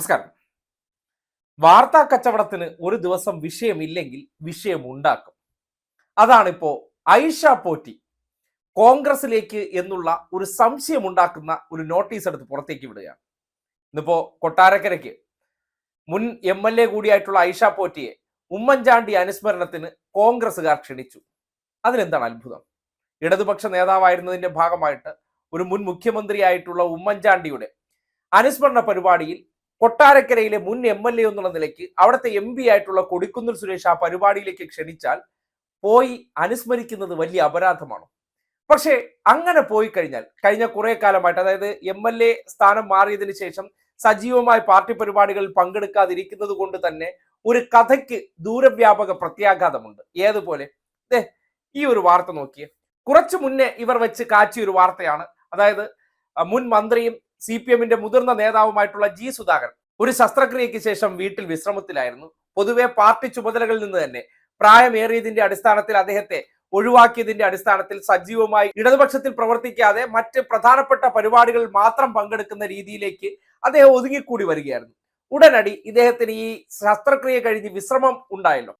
നമസ്കാരം. വാർത്താ കച്ചവടത്തിന് ഒരു ദിവസം വിഷയമില്ലെങ്കിൽ വിഷയം ഉണ്ടാക്കും അതാണിപ്പോ ഐഷ പോറ്റി കോൺഗ്രസിലേക്ക് എന്നുള്ള ഒരു സംശയം ഉണ്ടാക്കുന്ന ഒരു നോട്ടീസ് എടുത്ത് പുറത്തേക്ക് വിടുകയാണ്. ഇന്നിപ്പോ കൊട്ടാരക്കരയ്ക്ക് മുൻ M L A കൂടിയായിട്ടുള്ള Aisha പോറ്റിയെ Oommen Chandy അനുസ്മരണത്തിന് കോൺഗ്രസുകാർ ക്ഷണിച്ചു. അതിനെന്താണ് അത്ഭുതം? ഇടതുപക്ഷ നേതാവായിരുന്നതിന്റെ ഭാഗമായിട്ട് ഒരു മുൻ മുഖ്യമന്ത്രിയായിട്ടുള്ള ഉമ്മൻചാണ്ടിയുടെ അനുസ്മരണ പരിപാടിയിൽ കൊട്ടാരക്കരയിലെ മുൻ എം എൽ എ എന്നുള്ള നിലയ്ക്ക് അവിടുത്തെ എം പി ആയിട്ടുള്ള കൊടിക്കുന്നിൽ സുരേഷ് ആ പരിപാടിയിലേക്ക് ക്ഷണിച്ചാൽ പോയി അനുസ്മരിക്കുന്നത് വലിയ അപരാധമാണ്. പക്ഷേ അങ്ങനെ പോയി കഴിഞ്ഞാൽ കഴിഞ്ഞ കുറെ കാലമായിട്ട് അതായത് എം എൽ എ സ്ഥാനം മാറിയതിനു ശേഷം സജീവമായ പാർട്ടി പരിപാടികളിൽ പങ്കെടുക്കാതിരിക്കുന്നത് കൊണ്ട് തന്നെ ഒരു കഥയ്ക്ക് ദൂരവ്യാപക പ്രത്യാഘാതമുണ്ട്. ഏതുപോലെ? ഈ ഒരു വാർത്ത നോക്കിയേ. കുറച്ചു മുന്നേ ഇവർ വെച്ച് കാച്ചിയ ഒരു വാർത്തയാണ്. അതായത് മുൻ മന്ത്രിയും സി പി എമ്മിന്റെ മുതിർന്ന നേതാവുമായിട്ടുള്ള ജി സുധാകരൻ ഒരു ശസ്ത്രക്രിയയ്ക്ക് ശേഷം വീട്ടിൽ വിശ്രമത്തിലായിരുന്നു. പൊതുവെ പാർട്ടി ചുമതലകളിൽ നിന്ന് തന്നെ പ്രായമേറിയതിന്റെ അടിസ്ഥാനത്തിൽ അദ്ദേഹത്തെ ഒഴിവാക്കിയതിന്റെ അടിസ്ഥാനത്തിൽ സജീവമായി ഇടതുപക്ഷത്തിൽ പ്രവർത്തിക്കാതെ മറ്റ് പ്രധാനപ്പെട്ട പരിപാടികളിൽ മാത്രം പങ്കെടുക്കുന്ന രീതിയിലേക്ക് അദ്ദേഹം ഒതുങ്ങിക്കൂടി വരികയായിരുന്നു. ഉടനടി ഇദ്ദേഹത്തിന് ഈ ശസ്ത്രക്രിയ കഴിഞ്ഞ് വിശ്രമം ഉണ്ടായല്ലോ.